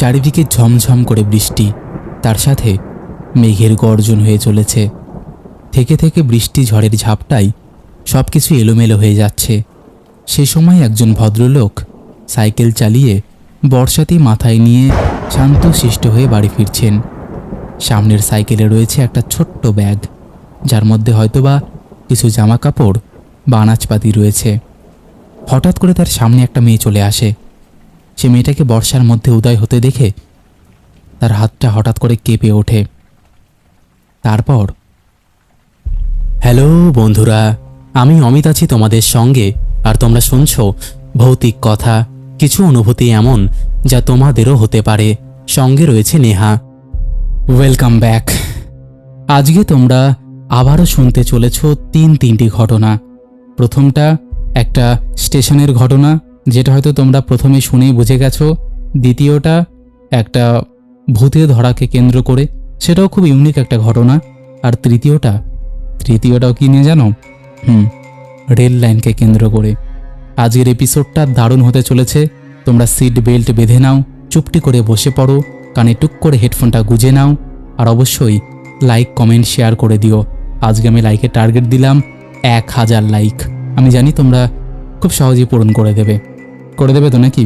চারিদিকে ঝমঝম করে বৃষ্টি, তার সাথে মেঘের গর্জন হয়ে চলেছে। থেকে থেকে বৃষ্টি ঝড়ের ঝাপটাই সব কিছু এলোমেলো হয়ে যাচ্ছে। সে সময় একজন ভদ্রলোক সাইকেল চালিয়ে বর্ষাতি মাথায় নিয়ে শান্ত শিষ্ট হয়ে বাড়ি ফিরছেন। সামনের সাইকেলে রয়েছে একটা ছোট্ট ব্যাগ, যার মধ্যে হয়তোবা কিছু জামা কাপড় বা আনাজপাতি রয়েছে। হঠাৎ করে তার সামনে একটা মেয়ে চলে আসে। সে মেয়েটাকে বর্ষার মধ্যে উদয় হতে দেখে তার হাতটা হঠাৎ করে কেঁপে ওঠে। তারপর, হ্যালো বন্ধুরা, আমি অমিত আছি তোমাদের সঙ্গে, আর তোমরা শুনছো ভৌতিক কথা, কিছু অনুভূতি এমন যা তোমাদেরও হতে পারে। সঙ্গে রয়েছে নেহা। Welcome back. আজকে তোমরা আবারও শুনতে চলেছ তিন তিনটি ঘটনা। প্রথমটা একটা স্টেশনের ঘটনা যেটা হয়তো তোমরা প্রথমে শুনেই বুঝে গেছো। দ্বিতীয়টা, একটা ভূতে ধরাকে কেন্দ্র করে। সেটাও খুব ইউনিক একটা ঘটনা। আর তৃতীয়টা, তৃতীয়টাও কি নিয়ে জানো? হুম রেল লাইনকে কেন্দ্র করে। আজকের এপিসোডটা দারুণ হতে চলেছে। তোমরা সিট বেল্ট বেঁধে নাও, চুপটি করে বসে পড়ো, কানে টুক করে হেডফোনটা গুজে নাও, আর অবশ্যই লাইক কমেন্ট শেয়ার করে দিও। আজকে আমি লাইকের টার্গেট দিলাম এক হাজার লাইক আমি জানি তোমরা খুব সহজেই পূরণ করে দেবে। করে দেবে তো নাকি?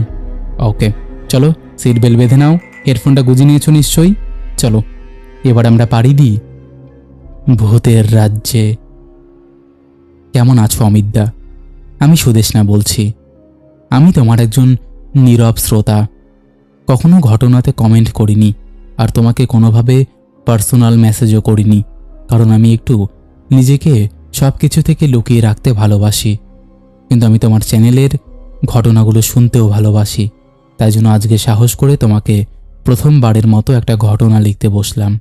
ওকে চলো সিট বেল্ট বেঁধে নাও হেডফোনটা গুজে নিয়েছো নিশ্চয়ই? চলো, এবার আমরা পাড়ি দিই। ভূতের রাজ্যে। কেমন আছো অমিতদা? আমি সুদেশনা বলছি। আমি তোমার একজন নীরব শ্রোতা। কখনো ঘটনাতে কমেন্ট করিনি, আর তোমাকে কোনোভাবে পার্সোনাল মেসেজও করিনি, কারণ আমি একটু নিজেকে সব কিছু থেকে লুকিয়ে রাখতে ভালোবাসি। কিন্তু আমি তোমার চ্যানেলের ঘটনাগুলো শুনতেও ভালোবাসি, তাই জন্য আজকে সাহস করে তোমাকে প্রথমবারের মতো একটা ঘটনা লিখতে বসলাম।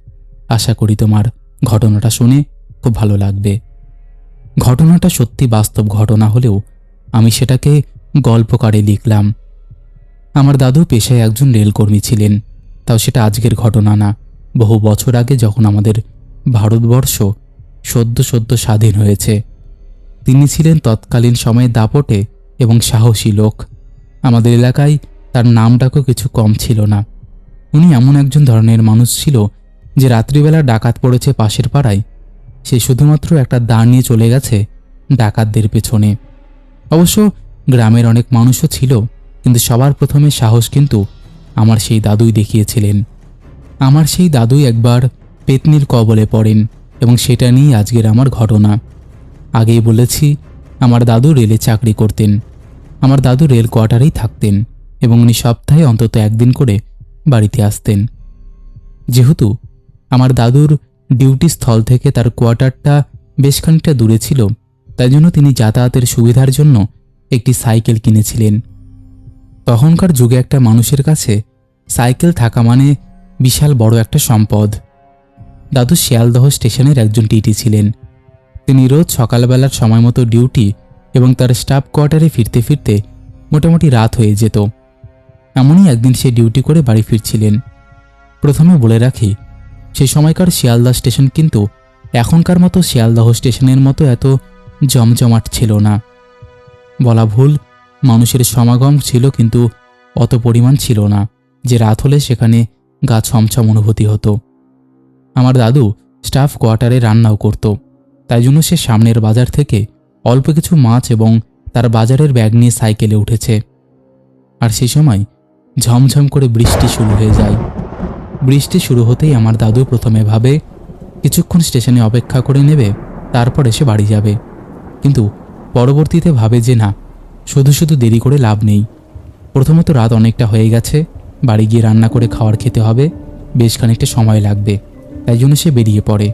আশা করি তোমার ঘটনাটা শুনে খুব ভালো লাগবে। ঘটনাটা সত্যি বাস্তব ঘটনা হলেও আমি সেটাকে গল্পকারে লিখলাম। আমার দাদু পেশায় একজন রেলকর্মী ছিলেন, তাও সেটা আজকের ঘটনা না। বহু বছর আগে যখন আমাদের ভারতবর্ষ সদ্য সদ্য স্বাধীন হয়েছে, তিনি ছিলেন তৎকালীন সময়ে দাপটে এবং সাহসী লোক। আমাদের এলাকায় তার নামটাকেও কিছু কম ছিল না। উনি এমন একজন ধরনের মানুষ ছিল যে রাত্রিবেলা ডাকাত পড়েছে পাশের পাড়ায়। সে শুধুমাত্র একটা দাঁড় নিয়ে চলে গেছে ডাকাতদের পেছনে। অবশ্য গ্রামের অনেক মানুষও ছিল, কিন্তু সবার প্রথমে সাহস কিন্তু আমার সেই দাদুই দেখিয়েছিলেন। আমার সেই দাদুই একবার পেতনির কবলে পড়েন এবং সেটা নিয়েই আজকের আমার ঘটনা। আগেই বলেছি আমার দাদু রেলে চাকরি করতেন। আমার দাদু রেল কোয়ার্টারেই থাকতেন এবং উনি সপ্তাহে অন্তত একদিন করে বাড়িতে আসতেন। যেহেতু আমার দাদুর ডিউটি স্থল থেকে তার কোয়ার্টারটা বেশ খানিকটা দূরে ছিল, তাই জন্য তিনি যাতায়াতের সুবিধার জন্য একটি সাইকেল কিনেছিলেন। তখনকার যুগে একটা মানুষের কাছে সাইকেল থাকা মানে বিশাল বড় একটা সম্পদ। দাদু শিয়ালদহ স্টেশনের একজন টিটি ছিলেন। তিনি রোজ সকালবেলার সময় মতো ডিউটি এবং তার স্টাফ কোয়ার্টারে ফিরতে ফিরতে মোটামুটি রাত হয়ে যেত। এমনই একদিন সে ডিউটি করে বাড়ি ফিরছিলেন। প্রথমে বলে রাখি, সে সময়কার শিয়ালদা স্টেশন কিন্তু এখনকার মতো শিয়ালদহ স্টেশনের মতো এত জমজমাট ছিল না। বলা ভুল, মানুষের সমাগম ছিল কিন্তু অত পরিমাণ ছিল না যে রাত হলে সেখানে গা ছমছম অনুভূতি হতো। আমার দাদু স্টাফ কোয়ার্টারে রান্নাও করত। তাই জন্য সে সামনের বাজার থেকে অল্প কিছু মাছ এবং তার বাজারের ব্যাগ নিয়ে সাইকেলে উঠেছে। আর সেই সময় ঝমঝম করে বৃষ্টি শুরু হয়ে যায়। বৃষ্টি শুরু হতেই আমার দাদু প্রথমে ভাবে, কিছুক্ষণ স্টেশনে অপেক্ষা করে নেবে, তারপর এসে বাড়ি যাবে। কিন্তু পরবর্তীতে ভাবে যে না, শুধু শুধু দেরি করে লাভ নেই। প্রথমত রাত অনেকটা হয়ে গেছে, বাড়ি গিয়ে রান্না করে খাওয়ার খেতে হবে, বেশ খানিকটা সময় লাগবে, তাই জন্য সে বেরিয়ে পড়ে।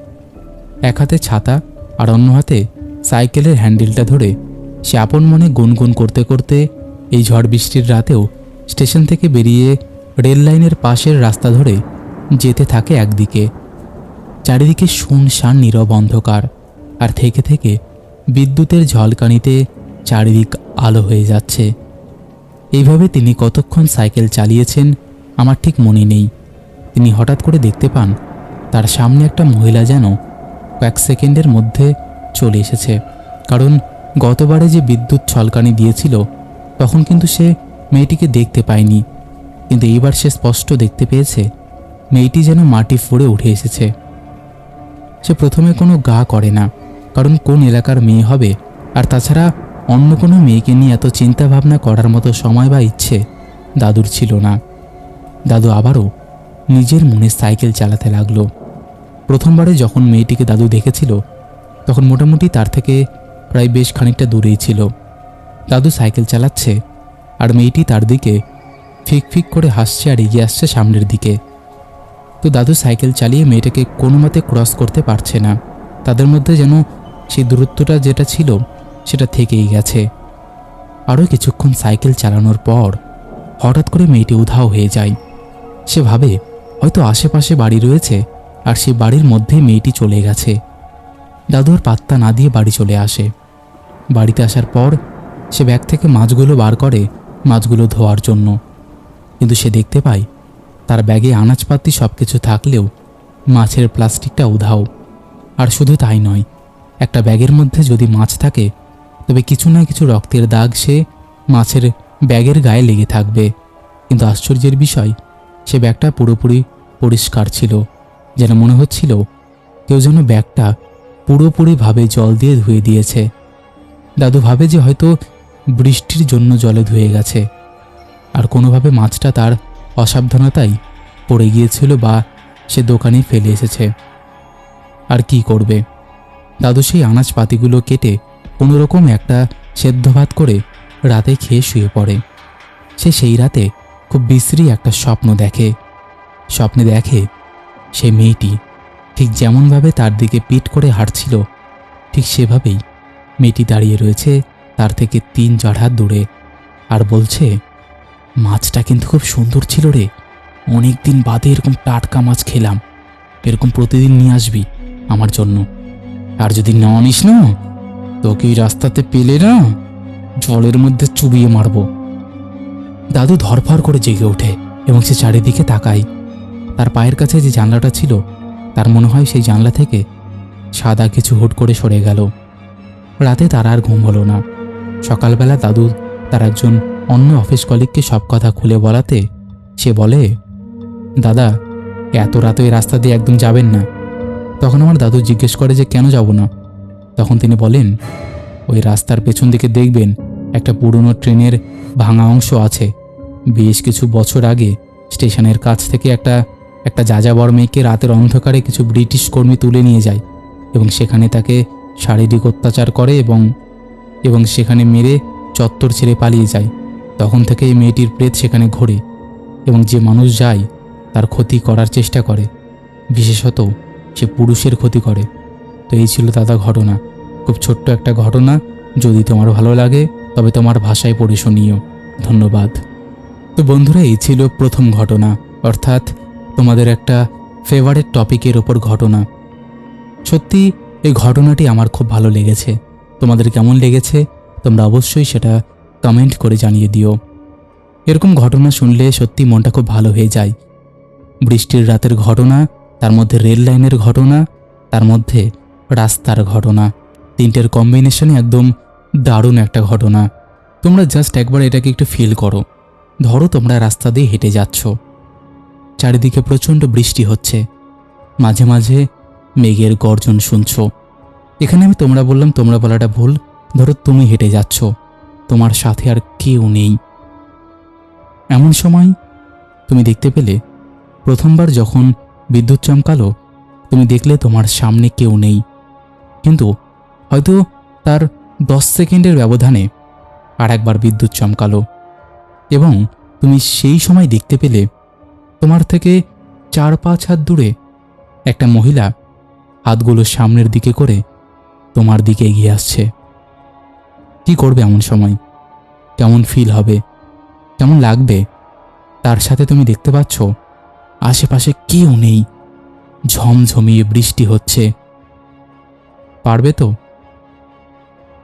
এক হাতে ছাতা আর অন্য হাতে সাইকেলের হ্যান্ডেলটা ধরে সে আপন মনে গুনগুন করতে করতে এই ঝড় বৃষ্টির রাতেও স্টেশন থেকে বেরিয়ে রেল লাইনের পাশের রাস্তা ধরে যেতে থাকে একদিকে। চারিদিকে শুনশান নীরব অন্ধকার আর থেকে থেকে বিদ্যুতের ঝলকানিতে চারিদিক আলো হয়ে যাচ্ছে। এইভাবে তিনি কতক্ষণ সাইকেল চালিয়েছেন আমার ঠিক মনে নেই। তিনি হঠাৎ করে দেখতে পান তার সামনে একটা মহিলা যেন কয়েক সেকেন্ডের মধ্যে চলে এসেছে। কারণ গতবারে যে বিদ্যুৎ ছলকানি দিয়েছিল, তখন কিন্তু সে মেয়েটিকে দেখতে পায়নি। কিন্তু এইবার সে স্পষ্ট দেখতে পেয়েছে, মেয়েটি যেন মাটি ফুঁড়ে উঠে এসেছে। সে প্রথমে কোনো গা করে না, কারণ কোন এলাকার মেয়ে হবে, আর তাছাড়া অন্য কোনো মেয়েকে নিয়ে এত চিন্তা ভাবনা করার মতো সময় বা ইচ্ছে দাদুর ছিল না। দাদু আবারও নিজের মনে সাইকেল চালাতে লাগল। প্রথমবারে যখন মেয়েটিকে দাদু দেখেছিল, তখন মোটামুটি তার থেকে প্রায় বেশ খানিকটা দূরেই ছিল। দাদু সাইকেল চালাচ্ছে আর মেয়েটি তার দিকে ফিক ফিক করে হাসছে আর এগিয়ে আসছে সামনের দিকে। তো দাদু সাইকেল চালিয়ে মেয়েটাকে কোনো মতে ক্রস করতে পারছে না। তাদের মধ্যে যেন সেই দূরত্বটা যেটা ছিল, সেটা থেকেই গেছে। আরও কিছুক্ষণ সাইকেল চালানোর পর হঠাৎ করে মেয়েটি উধাও হয়ে যায়। সে ভাবে, হয়তো আশেপাশে বাড়ি রয়েছে আর সে বাড়ির মধ্যে মেয়েটি চলে গেছে। দাদু আর পাত্তা না দিয়ে বাড়ি চলে আসে। বাড়িতে আসার পর সে ব্যাগ থেকে মাছগুলো বার করে মাছগুলো ধোয়ার জন্য। কিন্তু সে দেখতে পায়, তার ব্যাগে আনাজপাতি সব কিছু থাকলেও মাছের প্লাস্টিকটা উধাও। আর শুধু তাই নয়, একটা ব্যাগের মধ্যে যদি মাছ থাকে, তবে কিছু না কিছু রক্তের দাগ সে মাছের ব্যাগের গায়ে লেগে থাকবে। কিন্তু আশ্চর্যের বিষয়, সে ব্যাগটা পুরোপুরি পরিষ্কার ছিল। যেন মনে হচ্ছিল কেউ যেন ব্যাগটা পুরোপুরিভাবে জল দিয়ে ধুয়ে দিয়েছে। দাদু ভাবে যে হয়তো বৃষ্টির জন্য জলে ধুয়ে গেছে। আর কোনোভাবে মাছটা তার অসাবধানতাই পড়ে গিয়েছিল বা সে দোকানে ফেলে এসেছে। আর কি করবে? দাদু সেই আনাজপাতিগুলো কেটে কোনোরকম একটা সেদ্ধ ভাত করে রাতে খেয়ে শুয়ে পড়ে। সে সেই রাতে খুব বিশ্রী একটা স্বপ্ন দেখে। স্বপ্নে দেখে সেই মেয়েটি ঠিক যেমনভাবে তার দিকে পিট করে হাঁটছিল, ঠিক সেভাবেই মেয়েটি দাঁড়িয়ে রয়েছে তার থেকে তিন চার হাত দূরে আর বলছে, মাছটা কিন্তু খুব সুন্দর ছিল রে। অনেক দিন বাদে এরকম টাটকা মাছ খেলাম। এরকম প্রতিদিন নিয়ে আসবি আমার জন্য। আর যদি না আনিস না, তোকে এই রাস্তাতে পেলে না জলের মধ্যে চুবিয়ে মারবো দাদু ধরফর করে জেগে ওঠে এবং সে চারিদিকে তাকায়। তার পায়ের কাছে যে জানলাটা ছিল, তার মনে হয় সেই জানলা থেকে সাদা কিছু হুট করে সরে গেল। রাতে তার আর ঘুম হলো না। সকালবেলা দাদু তার একজন অন্য অফিস কলিগকে সব কথা খুলে বলাতে সে বলে, দাদা, এত রাতে ওই রাস্তা দিয়ে একদম যাবেন না। তখন আমার দাদু জিজ্ঞেস করে যে কেন যাব না। তখন তিনি বলেন, ওই রাস্তার পেছন দিকে দেখবেন একটা পুরনো ট্রেনের ভাঙা অংশ আছে। বেশ কিছু বছর আগে স্টেশনের কাছ থেকে একটা একটা যাযাবর মেয়েকে রাতের অন্ধকারে কিছু ব্রিটিশ কর্মী তুলে নিয়ে যায় এবং সেখানে তাকে শারীরিক অত্যাচার করে এবং এবং সেখানে মেরে চত্বর ছেড়ে পালিয়ে যায়। তখন থেকে এই মেয়েটির প্রেত সেখানে ঘোরে এবং যে মানুষ যায়, তার ক্ষতি করার চেষ্টা করে। বিশেষত সে পুরুষের ক্ষতি করে। তো এই ছিল দাদা ঘটনা। খুব ছোট্ট একটা ঘটনা। যদি তোমার ভালো লাগে, তবে তোমার ভাষায় পড়ে শুনিও। ধন্যবাদ। তো বন্ধুরা, এই ছিল প্রথম ঘটনা। অর্থাৎ তোমাদের একটা ফেভারেট টপিকের ওপর ঘটনা। সত্যি, এই ঘটনাটি আমার খুব ভালো লেগেছে। তোমাদের কেমন লেগেছে, তোমরা অবশ্যই সেটা কমেন্ট করে জানিয়ে দিও। এরকম ঘটনা শুনলে সত্যি মনটা খুব ভালো হয়ে যায়। বৃষ্টির রাতের ঘটনা, তার মধ্যে রেল লাইনের ঘটনা, তার মধ্যে রাস্তার ঘটনা, তিনটের কম্বিনেশনে একদম দারুণ একটা ঘটনা। তোমরা জাস্ট একবার এটাকে একটু ফিল করো। ধরো তোমরা রাস্তা দিয়ে হেঁটে যাচ্ছ। চারিদিকে প্রচণ্ড বৃষ্টি হচ্ছে। মাঝে মাঝে মেঘের গর্জন শুনছ। এখানে আমি তোমরা বললাম, তোমরা বলাটা ভুল। ধরো তুমি হেঁটে যাচ্ছ। তোমার সাথে আর কেউ নেই। এমন সময় তুমি দেখতে পেলে, প্রথমবার যখন বিদ্যুৎ চমকালো, তুমি দেখলে তোমার সামনে কেউ নেই। কিন্তু হয়তো তার দশ সেকেন্ডের ব্যবধানে আর একবার বিদ্যুৎ চমকালো। এবং তুমি সেই সময় দেখতে পেলে তোমার থেকে চার পাঁচ হাত দূরে একটা মহিলা হাতগুলো সামনের দিকে করে তোমার দিকে এগিয়ে আসছে। কি করবে এমন সময়? কেমন ফিল হবে? কেমন লাগবে? তার সাথে তুমি দেখতে পাচ্ছ, আশেপাশে কেউ নেই। ঝমঝমিয়ে বৃষ্টি হচ্ছে। পারবে তো?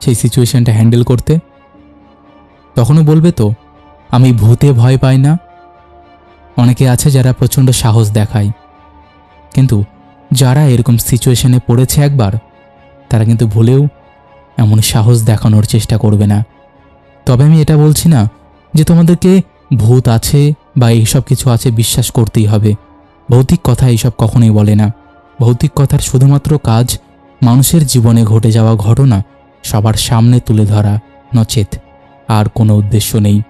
সেই সিচুয়েশনটা হ্যান্ডেল করতে? তখনও বলবে তো, আমি ভূতে ভয় পাই না? অনেকে আছে যারা প্রচণ্ড সাহস দেখায়। কিন্তু যারা এরকম সিচুয়েশনে পড়েছে একবার, তারা কিন্তু ভুলেও এমন সাহস দেখানোর চেষ্টা করবে না। তবে আমি এটা বলছি না যে তোমাদেরকে ভূত আছে বা এইসব কিছু আছে বিশ্বাস করতেই হবে। ভৌতিক কথা এইসব কখনোই বলে না। ভৌতিক কথার শুধুমাত্র কাজ মানুষের জীবনে ঘটে যাওয়া ঘটনা সবার সামনে তুলে ধরা, নচেত। আর কোনো উদ্দেশ্য নেই।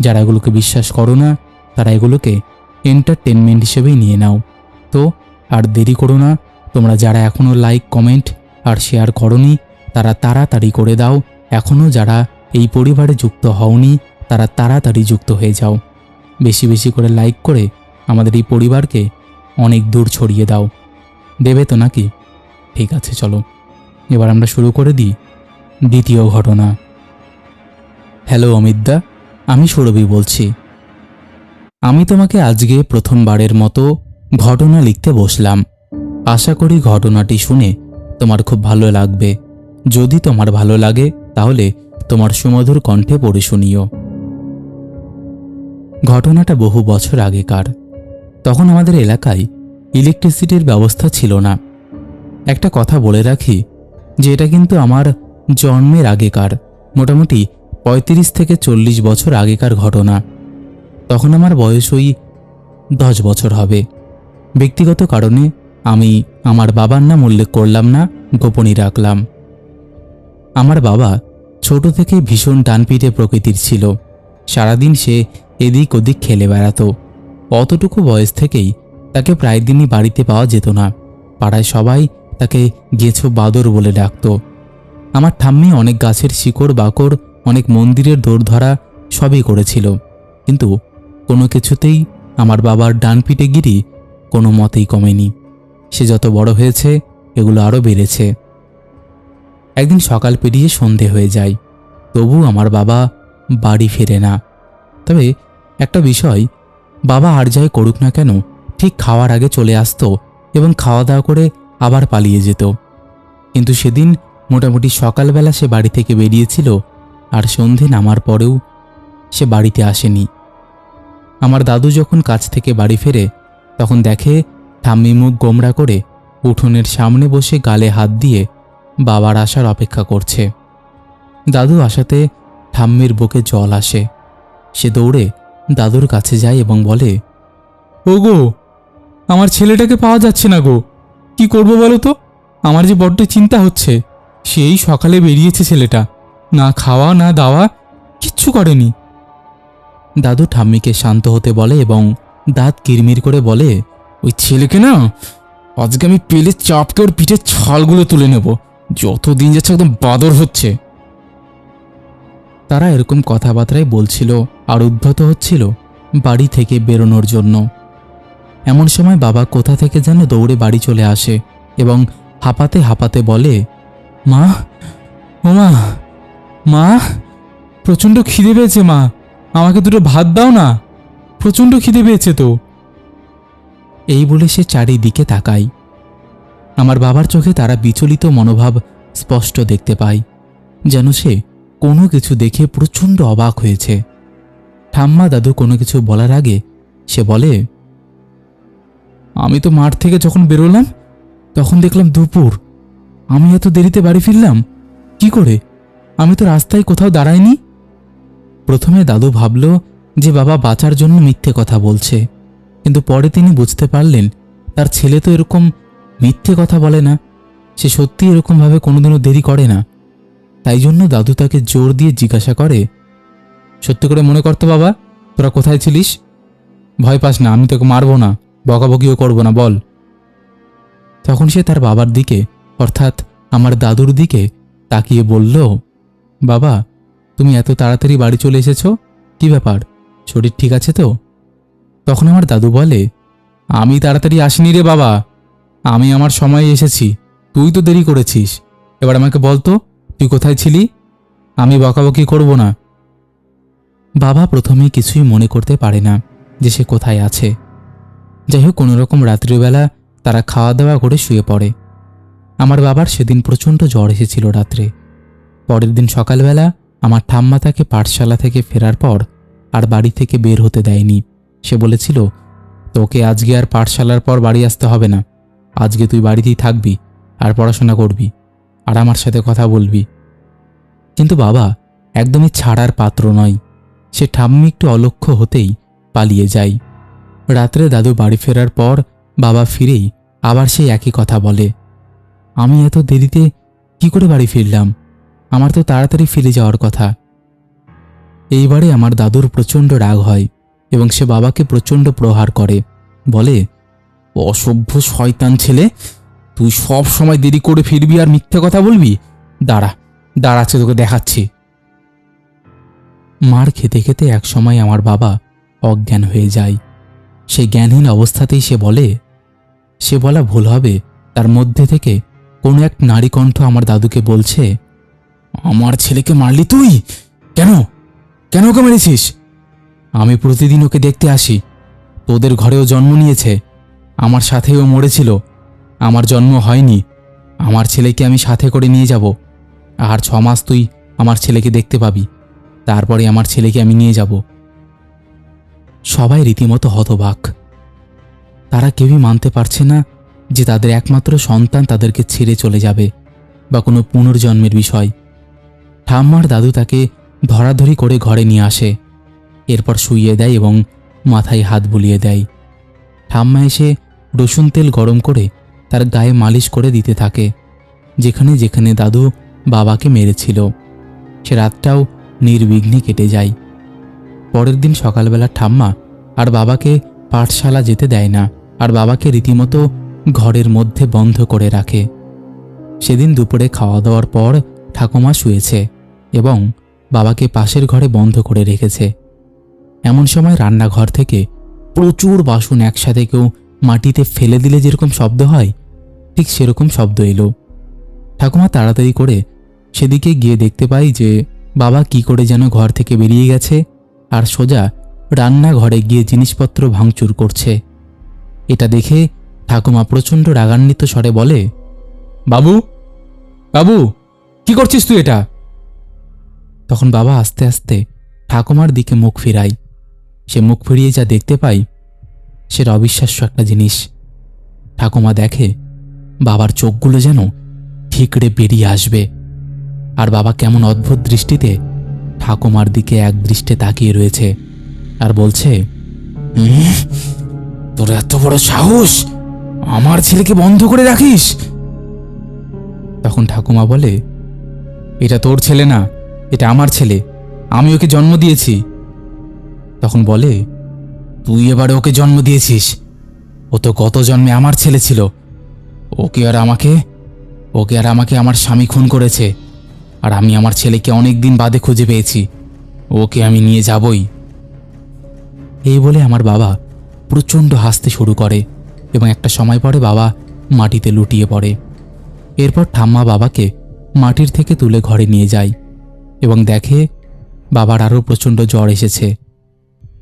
যারা এগুলোকে বিশ্বাস করো না তারা এগুলোকে এন্টারটেনমেন্ট হিসেবেই নিয়ে নাও। তো, আর দেরি করো না, তোমরা যারা এখনও লাইক কমেন্ট আর শেয়ার করনি, তারা তাড়াতাড়ি করে দাও। এখনও যারা এই পরিবারে যুক্ত হওনি, তারা তাড়াতাড়ি যুক্ত হয়ে যাও। বেশি বেশি করে লাইক করে আমাদের এই পরিবারকে অনেক দূর ছড়িয়ে দাও। দেবে তো নাকি? ঠিক আছে, চলো। এবার আমরা শুরু করে দিই দ্বিতীয় ঘটনা। হ্যালো অমিতদা, আমি সৌরভী বলছি। আমি তোমাকে আজকে প্রথমবারের মতো ঘটনা লিখতে বসলাম। আশা করি ঘটনাটি শুনে তোমার খুব ভালো লাগবে। যদি তোমার ভালো লাগে, তাহলে তোমার সুমধুর কণ্ঠে পড়ে শুনিও। ঘটনাটা বহু বছর আগেকার। তখন আমাদের এলাকায় ইলেকট্রিসিটির ব্যবস্থা ছিল না। একটা কথা বলে রাখি যে এটা কিন্তু আমার জন্মের আগেকার, মোটামুটি পঁয়ত্রিশ থেকে চল্লিশ বছর আগেকার ঘটনা। তখন আমার বয়স ওই দশ বছর হবে। ব্যক্তিগত কারণে আমি আমার বাবার নাম উল্লেখ করলাম না, গোপনই রাখলাম। আমার বাবা ছোট থেকে ভীষণ ডানপিটে প্রকৃতির ছিল। সারাদিন সে এদিক ওদিক খেলে বেড়াতো। অতটুকু বয়স থেকেই তাকে প্রায় দিনই বাড়িতে পাওয়া যেত না। পাড়ায় সবাই তাকে গেছো বাদর বলে ডাকত। আমার ঠাম্মি অনেক গাছের শিকড়, বাকড়, অনেক মন্দিরের দৌড় ধরা সবই করেছিল। কিন্তু কোনো কিছুতেই আমার বাবার ডান পিঠে গিরি কোনো মতেই কমেনি। সে যত বড় হয়েছে, এগুলো আরও বেড়েছে। একদিন সকাল পেরিয়ে সন্ধে হয়ে যায়। তবু আমার বাবা বাড়ি ফেরে না। তবে একটা বিষয়, বাবা আর যাই করুক না কেন, ঠিক খাওয়ার আগে চলে আসতো এবং খাওয়া দাওয়া করে আবার পালিয়ে যেত। কিন্তু সেদিন মোটামুটি সকালবেলা সে বাড়ি থেকে বেরিয়েছিল আর সন্ধে নামার পরেও সে বাড়িতে আসেনি। আমার দাদু যখন কাজ থেকে বাড়ি ফেরে, তখন দেখে ঠাম্মি মুখ গোমরা করে উঠোনের সামনে বসে গালে হাত দিয়ে বাবার আসার অপেক্ষা করছে। দাদু আসাতে ঠাম্মির বুকে জল আসে। সে দৌড়ে দাদুর কাছে যায় এবং বলে ও গো আমার ছেলেটাকে পাওয়া যাচ্ছে না গো। কি করব বলো তো? আমার যে বড্ড চিন্তা হচ্ছে। সেই সকালে বেরিয়েছে ছেলেটা। না খাওয়া, না দাওয়া, কিচ্ছু করেনি। দাদু ঠাম্মিকে শান্ত হতে বলে এবং দাঁত কিরমির করে বলে, ওই ছেলেকে না, আজকে আমি পেলে চাপকে ওর পিঠের ছালগুলো তুলে নেব। যত দিন যাচ্ছে একদম বাদর হচ্ছে। তারা এরকম কথাবার্তায় বলছিল আর উদ্ধত হচ্ছিল বাড়ি থেকে বেরোনোর জন্য। এমন সময় বাবা কোথা থেকে যেন দৌড়ে বাড়ি চলে আসে এবং হাঁপাতে হাঁপাতে বলে, মা, ও মা মা, প্রচণ্ড খিদে পেয়েছে মা। আমাকে দুটো ভাত দাও না। প্রচণ্ড খিদে পেয়েছে তো। এই বলে সে চারিদিকে তাকাই আমার বাবার চোখে তারা বিচলিত মনোভাব স্পষ্ট দেখতে পায়, যেন সে কোনো কিছু দেখে প্রচণ্ড অবাক হয়েছে। ঠাম্মা দাদু কোনো কিছু বলার আগে সে বলে, আমি তো মাঠ থেকে যখন বেরোলাম, তখন দেখলাম দুপুর। আমি এত দেরিতে বাড়ি ফিরলাম? কি করে? আমি তো রাস্তায় কোথাও দাঁড়াইনি? প্রথমে দাদু ভাবল যে বাবা বাঁচার জন্য মিথ্যে কথা বলছে। কিন্তু পরে তিনি বুঝতে পারলেন, তার ছেলে তো এরকম মিথ্যে কথা বলে না। সে সত্যি এরকমভাবে কোনোদিনও দেরি করে না। তাই জন্য দাদু তাকে জোর দিয়ে জিজ্ঞাসা করে, সত্যি করে মনে করতো বাবা, তোরা কোথায় ছিলিস? ভয় পাস না, আমি তোকে মারবো না, বকাবকিও করব না, বল। তখন সে তার বাবার দিকে, অর্থাৎ আমার দাদুর দিকে, তাকিয়ে বলল, বাবা তুমি এত তাড়াতাড়ি বাড়ি চলে এসেছ? কি ব্যাপার? শরীর ঠিক আছে তো? তখন আমার দাদু বলে, আমি তাড়াতাড়ি আসিনি রে বাবা। আমি আমার সময়ে এসেছি। তুই তো দেরি করেছিস। এবার আমাকে বল তো, তুই কোথায় ছিলি? আমি বকাবকি করব না। বাবা প্রথমে কিছুই মনে করতে পারে না যে সে কোথায় আছে। যাই হোক কোনোরকম রাত্রিবেলা তারা খাওয়া দাওয়া করে শুয়ে পড়ে। আমার বাবার সেদিন প্রচণ্ড জ্বর এসেছিল রাত্রে। পরের দিন সকালবেলা আমার ঠাম্মা তাকে পাঠশালা থেকে ফেরার পর আর বাড়ি থেকে বের হতে দেয়নি। সে বলেছিল, তোকে আজকে আর পাঠশালার পর বাড়ি আসতে হবে না। আজকে তুই বাড়িতেই থাকবি আর পড়াশোনা করবি আর আমার সাথে কথা বলবি। কিন্তু বাবা একদমই ছাড়ার পাত্র নয়। সে ঠাম্মি একটু অলক্ষ্য হতেই পালিয়ে যাই রাত্রে দাদু বাড়ি ফেরার পর বাবা ফিরেই আবার সেই একই কথা বলে, আমি এত দেরিতে কি করে বাড়ি ফিরলাম? আমার তো তাড়াতাড়ি ফিরে যাওয়ার কথা। এইবারে আমার দাদুর প্রচণ্ড রাগ হয় এবং সে বাবাকে প্রচণ্ড প্রহার করে। বলে, অসভ্য শয়তান ছেলে, তুই সব সময় দেরি করে ফিরবি আর মিথ্যে কথা বলবি? দাঁড়া দাঁড়াচ্ছে তোকে দেখাচ্ছি। মার খেতে খেতে এক সময় আমার বাবা অজ্ঞান হয়ে যায়। সেই জ্ঞানহীন অবস্থাতেই সে বলে, সে বলা ভুল হবে। তার মধ্যে থেকে কোনো এক নারী কণ্ঠ আমার দাদুকে বলছে আমার ছেলেকে মারলি তুই? কেন? কেন ওকে মেরেছিস? আমি প্রতিদিন ওকে দেখতে আসি। তোদের ঘরেও জন্ম নিয়েছে। আমার সাথেও মরেছিল। আমার জন্ম হয়নি। আমার ছেলেকে আমি সাথে করে নিয়ে যাব। আর ছ মাস তুই আমার ছেলেকে দেখতে পাবি। তারপরে আমার ছেলেকে আমি নিয়ে যাব। সবাই রীতিমতো হতবাক। তারা কেউই মানতে পারছে না যে তাদের একমাত্র সন্তান তাদেরকে ছেড়ে চলে যাবে বা কোনো পুনর্জন্মের বিষয়। ঠাম্মার দাদু তাকে ধরাধরি করে ঘরে নিয়ে আসে। এরপর শুইয়ে দেয় এবং মাথায় হাত বুলিয়ে দেয়। ঠাম্মা এসে রসুন তেল গরম করে তার গায়ে মালিশ করে দিতে থাকে, যেখানে যেখানে দাদু বাবাকে মেরেছিল। সে রাতটাও নির্বিঘ্নে কেটে যায়। পরের দিন সকালবেলা ঠাম্মা আর বাবাকে পাঠশালা যেতে দেয় না, আর বাবাকে রীতিমতো ঘরের মধ্যে বন্ধ করে রাখে। সেদিন দুপুরে খাওয়া দাওয়ার পর ঠাকুমা শুয়েছে। এবং বাবাকে পাশের ঘরে বন্ধ করে রেখেছে। এমন সময় রান্নাঘর থেকে প্রচুর বাসন একসাথে কেউ মাটিতে ফেলে দিলে যেরকম শব্দ হয়, ঠিক সেরকম শব্দ এলো। ঠাকুমা তাড়াতাড়ি করে সেদিকে গিয়ে দেখতে পাই যে বাবা কি করে যেন ঘর থেকে বেরিয়ে গেছে আর সোজা রান্নাঘরে গিয়ে জিনিসপত্র ভাঙচুর করছে। এটা দেখে ঠাকুমা প্রচণ্ড রাগান্বিত স্বরে বলে, বাবু বাবু, কি করছিস তুই এটা? তখন বাবা আস্তে আস্তে ঠাকুমার দিকে মুখ ফিরাই সে মুখ ফিরিয়ে যা দেখতে পাই সেটা অবিশ্বাস্য একটা জিনিস। ঠাকুমা দেখে বাবার চোখগুলো যেন ঠিকরে বেরিয়ে আসবে। আর বাবা কেমন অদ্ভুত দৃষ্টিতে ঠাকুমার দিকে এক দৃষ্টে তাকিয়ে রয়েছে আর বলছে "উম, তোর এত বড় সাহস! আমার ছেলেকে বন্ধ করে রাখিস? তখন ঠাকুমা বলে এটা তোর ছেলে না এটা আমার ছেলে, আমি ওকে জন্ম দিয়েছি। তখন বলে, তুই এবারে ওকে জন্ম দিয়েছিস। ও তো গত জন্মে আমার ছেলে ছিল। ওকে আর আমাকে, ওকে আর আমাকে আমার স্বামী খুন করেছে। আর আমি আমার ছেলেকে অনেক দিন বাদে খুঁজে পেয়েছি। ওকে আমি নিয়ে যাবই। এই বলে আমার বাবা প্রচণ্ড হাসতে শুরু করে এবং একটা সময় পরে বাবা মাটিতে লুটিয়ে পড়ে। এরপর ঠাম্মা বাবাকে মাটির থেকে তুলে ঘরে নিয়ে যায়। এবং দেখে বাবার আরও প্রচণ্ড জ্বর এসেছে।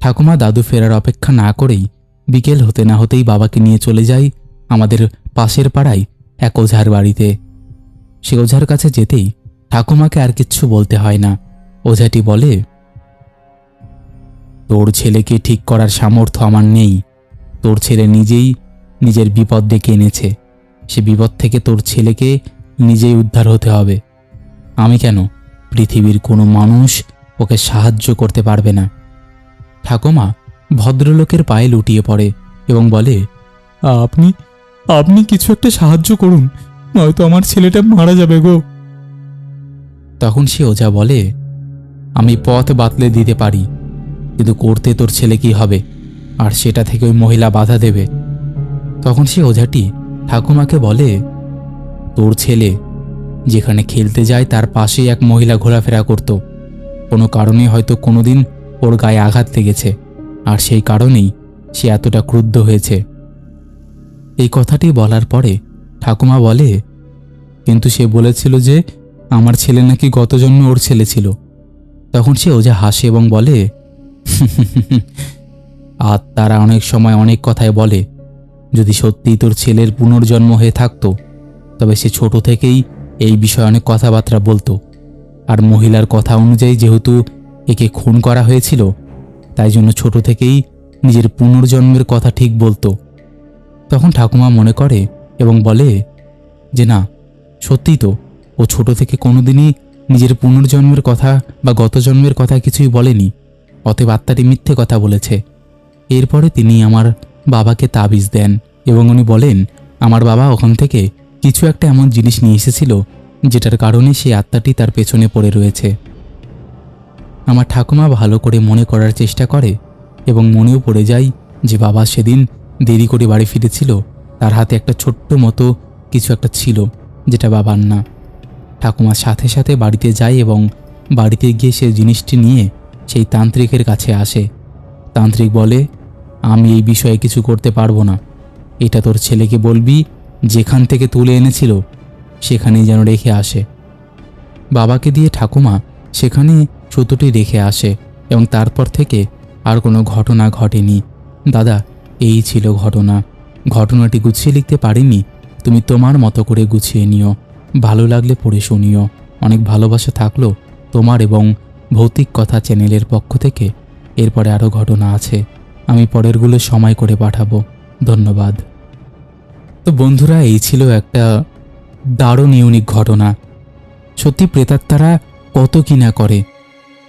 ঠাকুমা দাদু ফেরার অপেক্ষা না করেই বিকেল হতে না হতেই বাবাকে নিয়ে চলে যাই আমাদের পাশের পাড়ায় এক ওঝার বাড়িতে। সে ওঝার কাছে যেতেই ঠাকুমাকে আর কিচ্ছু বলতে হয় না। ওঝাটি বলে, তোর ছেলেকে ঠিক করার সামর্থ্য আমার নেই। তোর ছেলে নিজেই নিজের বিপদ ডেকে এনেছে। সে বিপদ থেকে তোর ছেলেকে নিজেই উদ্ধার হতে হবে। আমি কেন পৃথিবীর কোনো মানুষ ওকে সাহায্য করতে পারবে না। ঠাকুমা ভদ্রলোকের পায়ে লুটিয়ে পড়ে এবং বলে, আপনি আপনি কিছু একটা সাহায্য করুন, নয়তো আমার ছেলেটা মারা যাবে গো। তখন সে ওজা বলে, আমি পথ বাতলে দিতে পারি, কিন্তু করতে তোর ছেলে কি হবে? আর সেটা থেকে ওই মহিলা বাধা দেবে। তখন সে ওঝাটি ঠাকুমাকে বলে, তোর ছেলে যেখানে খেলতে যায়, তার পাশেই এক মহিলা ঘোরাফেরা করত। কোনো কারণে হয়তো কোনোদিন ওর গায়ে আঘাত লেগেছে, আর সেই কারণেই সে এতটা ক্রুদ্ধ হয়েছে। এই কথাটি বলার পরে ঠাকুমা বলে, কিন্তু সে বলেছিল যে আমার ছেলে নাকি গত জন্মে ওর ছেলে ছিল। তখন সে ওঝা হাসে এবং বলে আর তারা অনেক সময় অনেক কথায় বলে। যদি সত্যিই তোর ছেলের পুনর্জন্ম হয়ে থাকতো, তবে সে ছোট থেকেই এই বিষয়ে অনেক কথাবার্তা বলতো। আর মহিলার কথা অনুযায়ী যেহেতু একে খুন করা হয়েছিল, তাই জন্য ছোট থেকেই নিজের পুনর্জন্মের কথা ঠিক বলতো। তখন ঠাকুমা মনে করে এবং বলে যে, না, সত্যিই তো, ও ছোট থেকে কোনোদিনই নিজের পুনর্জন্মের কথা বা গত জন্মের কথা কিছুই বলেনি, অতএব আত্মাটি মিথ্যে কথা বলেছে। এরপরে তিনি আমার বাবাকে তাবিজ দেন এবং উনি বলেন, আমার বাবা ওখান থেকে কিছু একটা এমন জিনিস নিয়ে এসেছিল যেটার কারণে সেই আত্মাটি তার পেছনে পড়ে রয়েছে। আমার ঠাকুমা ভালো করে মনে করার চেষ্টা করে এবং মনেও পড়ে যায় যে বাবা সেদিন দেরি করে বাড়ি ফিরেছিল, তার হাতে একটা ছোট্ট মতো কিছু একটা ছিল যেটা বাবার না। ঠাকুমার সাথে সাথে বাড়িতে যায় এবং বাড়িতে গিয়ে সে জিনিসটি নিয়ে সেই তান্ত্রিকের কাছে আসে। তান্ত্রিক বলে, আমি এই বিষয়ে কিছু করতে পারব না। এটা তোর ছেলেকে বলবি যেখান থেকে তুলে এনেছিল, সেখানেই যেন রেখে আসে। বাবাকে দিয়ে ঠাকুমা সেখানে সুতোটি রেখে আসে এবং তারপর থেকে আর কোনো ঘটনা ঘটেনি। দাদা, এই ছিল ঘটনা। ঘটনাটি গুছিয়ে লিখতে পারিনি। তুমি তোমার মতো করে গুছিয়ে নিও। ভালো লাগলে পড়ে শুনিও। অনেক ভালোবাসা থাকল তোমার এবং ভৌতিক কথা চ্যানেলের পক্ষ থেকে। এরপরে আরও ঘটনা আছে। আমি পরেরগুলো সময় করে পাঠাবো। ধন্যবাদ। তো বন্ধুরা, এই ছিল একটা দারুণ ইউনিক ঘটনা। সত্যি প্রেতাত্মারা কত কি না করে।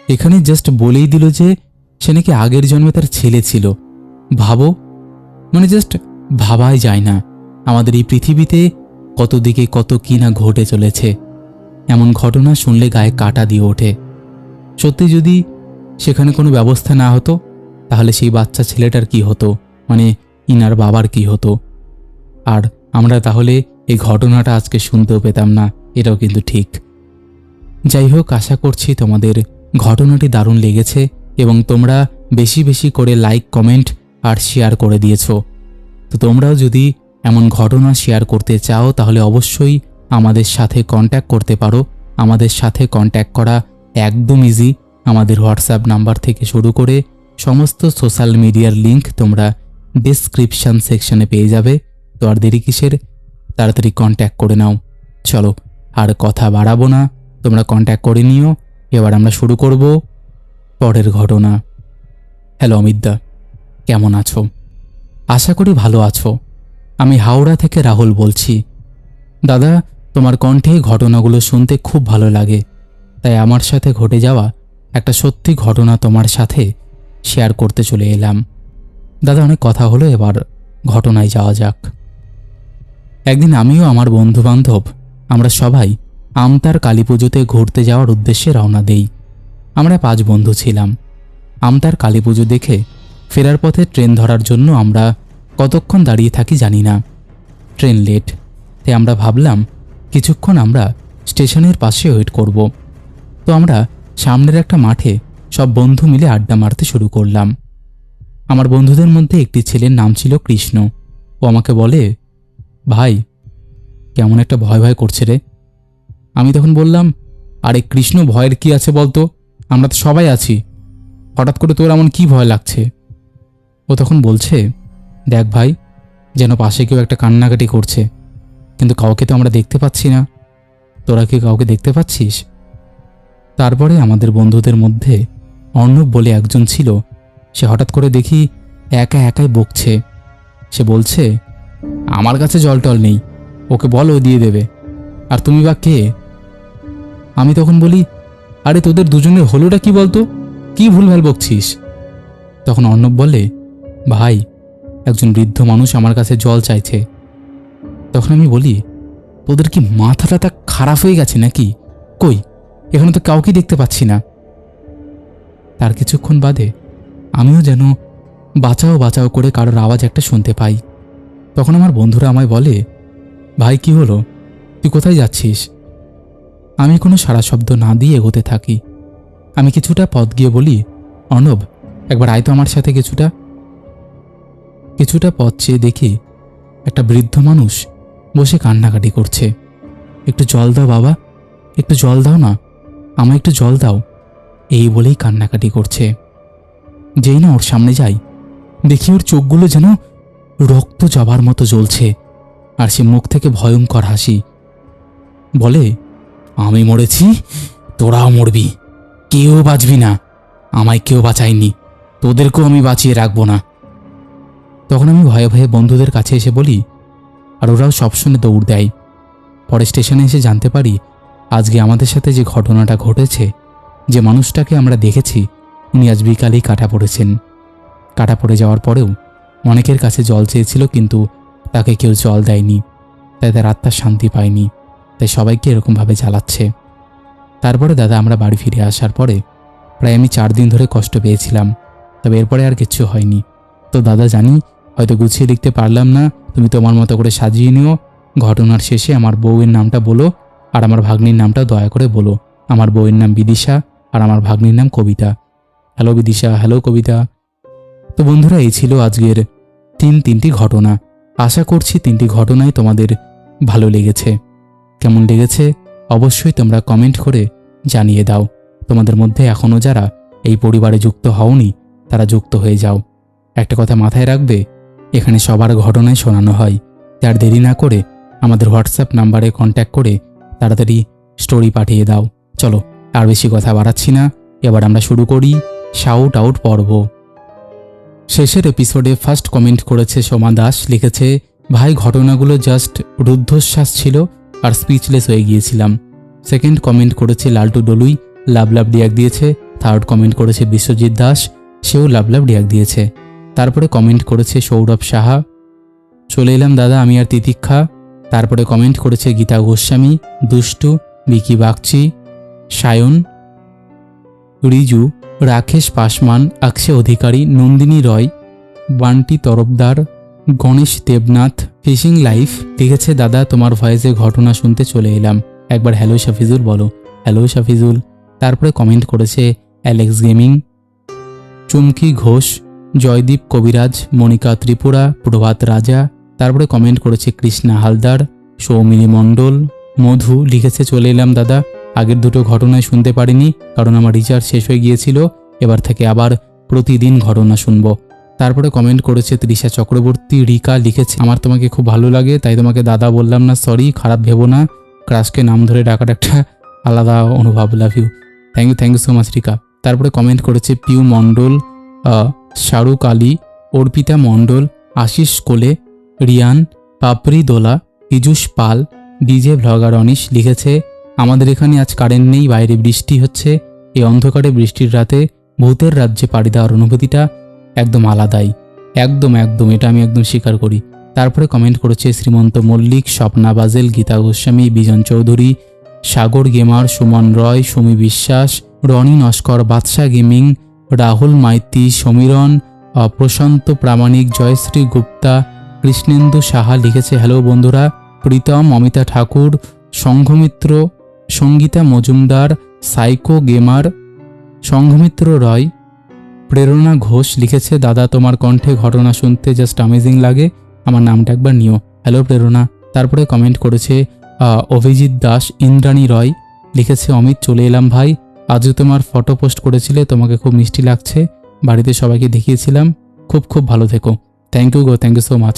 এখানে জাস্ট বলেই দিল যে, সে নাকি আগের জন্মে তার ছেলে ছিল। ভাবো মানে জাস্ট ভাবাই যায় না আমাদের এই পৃথিবীতে কত দিকে কত কি না ঘটে চলেছে। এমন ঘটনা শুনলে গায়ে কাটা দিয়ে ওঠে। সত্যি যদি সেখানে কোনো ব্যবস্থা না হতো, তাহলে সেই বাচ্চা ছেলেটার কি হতো? মানে ইনার বাবার কি হতো? আর আমরা তাহলে এই ঘটনাটা আজকে শুনতেও পেতাম না, এটাও কিন্তু ঠিক। যাই হোক, আশা করছি তোমাদের ঘটনাটি দারুণ লেগেছে এবং তোমরা বেশি বেশি করে লাইক, কমেন্ট আর শেয়ার করে দিয়েছ। তো তোমরাও যদি এমন ঘটনা শেয়ার করতে চাও, তাহলে অবশ্যই আমাদের সাথে কন্ট্যাক্ট করতে পারো। আমাদের সাথে কন্ট্যাক্ট করা একদম ইজি আমাদের হোয়াটসঅ্যাপ নাম্বার থেকে শুরু করে সমস্ত সোশ্যাল মিডিয়ার লিংক তোমরা ডিসক্রিপশন সেকশনে পেয়ে যাবে। তো আর দেরি কিসের? তাড়াতাড়ি কন্ট্যাক্ট করে নাও। চলো, আর কথা বাড়াবো না। তোমরা কন্ট্যাক্ট করে নিও। এবার আমরা শুরু করব পরের ঘটনা। হ্যালো অমিতদা। কেমন আছো? আশা করি ভালো আছো। আমি হাওড়া থেকে রাহুল বলছি। দাদা, তোমার কণ্ঠে ঘটনাগুলো শুনতে খুব ভালো লাগে। তাই আমার সাথে ঘটে যাওয়া একটা সত্যি ঘটনা তোমার সাথে শেয়ার করতে চলে এলাম। দাদা, অনেক কথা হলো, এবার ঘটনায় যাওয়া যাক। একদিন আমিও আমার বন্ধু বান্ধব আমরা সবাই আমতার কালী পুজোতে ঘুরতে যাওয়ার উদ্দেশ্যে রওনা দেই। আমরা পাঁচ বন্ধু ছিলাম। আমতার কালী পুজো দেখে ফেরার পথে ট্রেন ধরার জন্য আমরা কতক্ষণ দাঁড়িয়ে থাকি জানি না। ট্রেন লেট, তাই আমরা ভাবলাম কিছুক্ষণ আমরা স্টেশনের পাশে ওয়েট করব। তো আমরা সামনের একটা মাঠে সব বন্ধু মিলে আড্ডা মারতে শুরু করলাম। আমার বন্ধুদের মধ্যে একটি ছেলের নাম ছিল কৃষ্ণ। ও আমাকে বলে ভাই, কেমন একটা ভয় ভয় করছে রে। আমি তখন বললাম, আরে কৃষ্ণ, ভয়ের কি আছে বলতো? আমরা তো সবাই আছি। হঠাৎ করে তোর এমন কি ভয় লাগছে? ও তখন বলছে, দেখ ভাই, যেন পাশে কেউ একটা কান্নাকাটি করছে, কিন্তু কাউকে তো আমরা দেখতে পাচ্ছি না। তোরা কি কাউকে দেখতে পাচ্ছিস? তারপরে আমাদের বন্ধুদের মধ্যে অর্ণব বলে একজন ছিল। সে হঠাৎ করে দেখি একা একাই বকছে। সে বলছে আমার কাছে জল টল নেই। ওকে বলো দিয়ে দেবে। আর তুমি বা কে? আমি তখন বলি, আরে তোদের দুজনের হলোটা কি বলতো? কি ভুলভাল বকছিস? তখন অর্ণব বলে, ভাই, একজন বৃদ্ধ মানুষ আমার কাছে জল চাইছে। তখন আমি বলি, তোদের কি মাথাটা তা খারাপ হয়ে গেছে নাকি? কই, এখানে তো কাউকে দেখতে পাচ্ছি না। তার কিছুক্ষণ বাদে আমিও যেন বাঁচাও বাঁচাও করে কারোর আওয়াজ একটা শুনতে পাই। তখন আমার বন্ধুরা আমায় বলে, ভাই, কি হলো? তুই কোথায় যাচ্ছিস? আমি কোনো সারা শব্দ না দিয়ে এগোতে থাকি। আমি কিছুটা পথ গিয়ে বলি, অর্ণব, একবার আয় তো আমার সাথে কিছুটা। কিছুটা পথ চেয়ে দেখি একটা বৃদ্ধ মানুষ বসে কান্নাকাটি করছে। একটু জল দাও বাবা, একটু জল দাও না, আমায় একটু জল দাও। এই বলেই কান্নাকাটি করছে। যেই না ওর সামনে যাই, দেখি ওর চোখগুলো যেন রক্ত জবার মতো জ্বলছে, আর সে মুখ থেকে ভয়ঙ্কর হাসি। বলে, আমি মরেছি, তোরাও মরবি। কেউ বাঁচবি না। আমায় কেউ বাঁচায়নি। তোদেরকেও আমি বাঁচিয়ে রাখব না। তখন আমি ভয়ে ভয়ে বন্ধুদের কাছে এসে বলি, আর ওরাও সবসময় দৌড় দেয়। পরে স্টেশনে এসে জানতে পারি, আজকে আমাদের সাথে যে ঘটনাটা ঘটেছে, যে মানুষটাকে আমরা দেখেছি, উনি আজ বিকালেই কাটা পড়েছেন। কাটা পড়ে যাওয়ার পরেও অনেকের কাছে জল চেয়েছিল, কিন্তু তাকে কেউ জল দেয়নি। তাই তার আত্মার শান্তি পায়নি। তাই সবাইকে এরকমভাবে জ্বালাচ্ছে। তারপরে দাদা, আমরা বাড়ি ফিরে আসার পরে প্রায় আমি চার দিন ধরে কষ্ট পেয়েছিলাম। তবে এরপরে আর কিচ্ছু হয়নি। তো দাদা, জানি, হয়তো গুছিয়ে লিখতে পারলাম না। তুমি তোমার মতো করে সাজিয়ে নিও। ঘটনার শেষে আমার বউয়ের নামটা বলো, আর আমার ভাগ্নির নামটা দয়া করে বলো। আমার বউয়ের নাম বিদিশা, আর আমার ভাগ্নির নাম কবিতা। Hello Bidisha, hello Kabita. তো বন্ধুরা, এই ছিল আজকের তিন তিনটি ঘটনা। আশা করছি তিনটি ঘটনাই তোমাদের ভালো লেগেছে। কেমন লেগেছে অবশ্যই তোমরা কমেন্ট করে জানিয়ে দাও। তোমাদের মধ্যে এখনও যারা এই পরিবারে যুক্ত হওনি, তারা যুক্ত হয়ে যাও। একটা কথা মাথায় রাখবে, এখানে সবার ঘটনাই শোনানো হয়। তার দেরি না করে আমাদের হোয়াটসঅ্যাপ নাম্বারে কন্ট্যাক্ট করে তাড়াতাড়ি স্টোরি পাঠিয়ে দাও। চলো, আর বেশি কথা বাড়াচ্ছি না। এবার আমরা শুরু করি শাউট আউট পর্ব। শেষের এপিসোডে ফার্স্ট কমেন্ট করেছে সোমা দাস, লিখেছে, ভাই, ঘটনাগুলো জাস্ট রুদ্ধশ্বাস ছিল আর স্পিচলেস হয়ে গিয়েছিলাম। সেকেন্ড কমেন্ট করেছে লালটু ডলুই, লাভ লাভ ডিয়াক দিয়েছে। থার্ড কমেন্ট করেছে বিশ্বজিৎ দাস, সেও লাভ লাভ ডিয়াক দিয়েছে। তারপরে কমেন্ট করেছে সৌরভ সাহা, চলে এলাম দাদা, আমি আর তিতিক্ষা। তারপরে কমেন্ট করেছে গীতা গোস্বামী, দুষ্টু, বিকি বাগচি। সায়ন, রিজু। রাকেশ পাসমান অক্ষয় অধিকারী নন্দিনী রয়, বান্টি তরফদার গণেশ দেবনাথ, ফিশিং লাইফ লিখেছে দাদা, তোমার ভয়েসে ঘটনা শুনতে চলে এলাম। একবার হ্যালো শাফিজুল বলো। হ্যালো শাফিজুল, তারপরে কমেন্ট করেছে অ্যালেক্স গেমিং, চুমকি ঘোষ, জয়দীপ কবিরাজ, মনিকা ত্রিপুরা, প্রভাত রাজা, তারপরে কমেন্ট করেছে কৃষ্ণা হালদার, সৌমিনী মণ্ডল, মধু, লিখেছে চলে এলাম দাদা। আগের দুটো ঘটনায় শুনতে পারিনি, কারণ আমার রিচার্জ শেষ হয়ে গিয়েছিল, এবার থেকে আবার প্রতিদিন ঘটনা শুনব। তারপরে কমেন্ট করেছে তৃষা চক্রবর্তী, রিকা লিখেছে, আমার তোমাকে খুব ভালো লাগে, তাই তোমাকে দাদা বললাম না সরি খারাপ ভেবো না। ক্রাশকে নাম ধরে ডাকার একটা আলাদা অনুভব love you thank you thank you so much Rika. তারপরে কমেন্ট করেছে পিউ মণ্ডল শাহরুখ আলী, অর্পিতা মণ্ডল, আশিস কোলে, রিয়ান, পাপড়ি দোলা, পীযুষ পাল, ডিজে ভ্লগার অনিশ লিখেছে আমাদের এখানে আজ কারেন্ট নেই, বাইরে বৃষ্টি হচ্ছে। এই অন্ধকারে বৃষ্টির রাতে ভূতের রাজ্যে পাড়ি দেওয়ার অনুভূতিটা একদম আলাদাই। একদম একদম, এটা আমি একদম স্বীকার করি। তারপরে কমেন্ট করেছে শ্রীমন্ত মল্লিক, স্বপ্না বাজেল, গীতা গোস্বামী, বিজন চৌধুরী, সাগর গেমার, সুমন রয়, সুমি বিশ্বাস, রনি নস্কর, বাদশা গেমিং, রাহুল মাইতি, সমীরণ প্রশান্ত প্রামাণিক, জয়শ্রী গুপ্তা, কৃষ্ণেন্দু সাহা লিখেছে হ্যালো বন্ধুরা, প্রীতম, অমিতা ঠাকুর, সংঘমিত্র সঙ্গীতা মজুমদার, সাইকো গেমার, সংঘমিত্র রয়, প্রেরণা ঘোষ লিখেছে, দাদা, তোমার কণ্ঠে ঘটনা শুনতে জাস্ট অ্যামেজিং লাগে। আমার নামটা একবার নিও। হ্যালো প্রেরণা। তারপরে কমেন্ট করেছে অভিজিৎ দাস, ইন্দ্রাণী রয়, লিখেছে, অমিত, চলে এলাম ভাই। আজও তোমার ফটো পোস্ট করেছিলে, তোমাকে খুব মিষ্টি লাগছে। বাড়িতে সবাইকে দেখিয়েছিলাম। খুব খুব ভালো থেকো। থ্যাংক ইউ গো থ্যাংক ইউ সো মাচ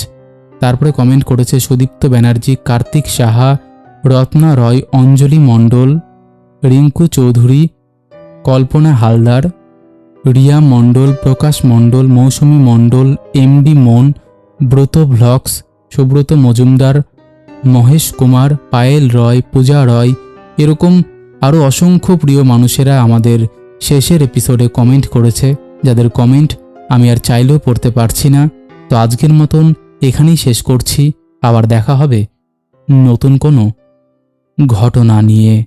তারপরে কমেন্ট করেছে, সুদীপ্ত ব্যানার্জি, কার্তিক সাহা রত্না রয়, অঞ্জলি মণ্ডল, রিঙ্কু চৌধুরী, কল্পনা হালদার, রিয়া মণ্ডল, প্রকাশ মণ্ডল, মৌসুমী মণ্ডল, এমডি মন ব্রত ভ্লগস সুব্রত মজুমদার, মহেশ কুমার, পায়েল রয়, পূজা রয়, এরকম আরও অসংখ্য প্রিয় মানুষেরা আমাদের শেষের এপিসোডে কমেন্ট করেছে, যাদের কমেন্ট আমি আর চাইলেও পড়তে পারছি না। তো আজকের মতন এখানেই শেষ করছি, আবার দেখা হবে নতুন কোনো ঘটনা নিয়ে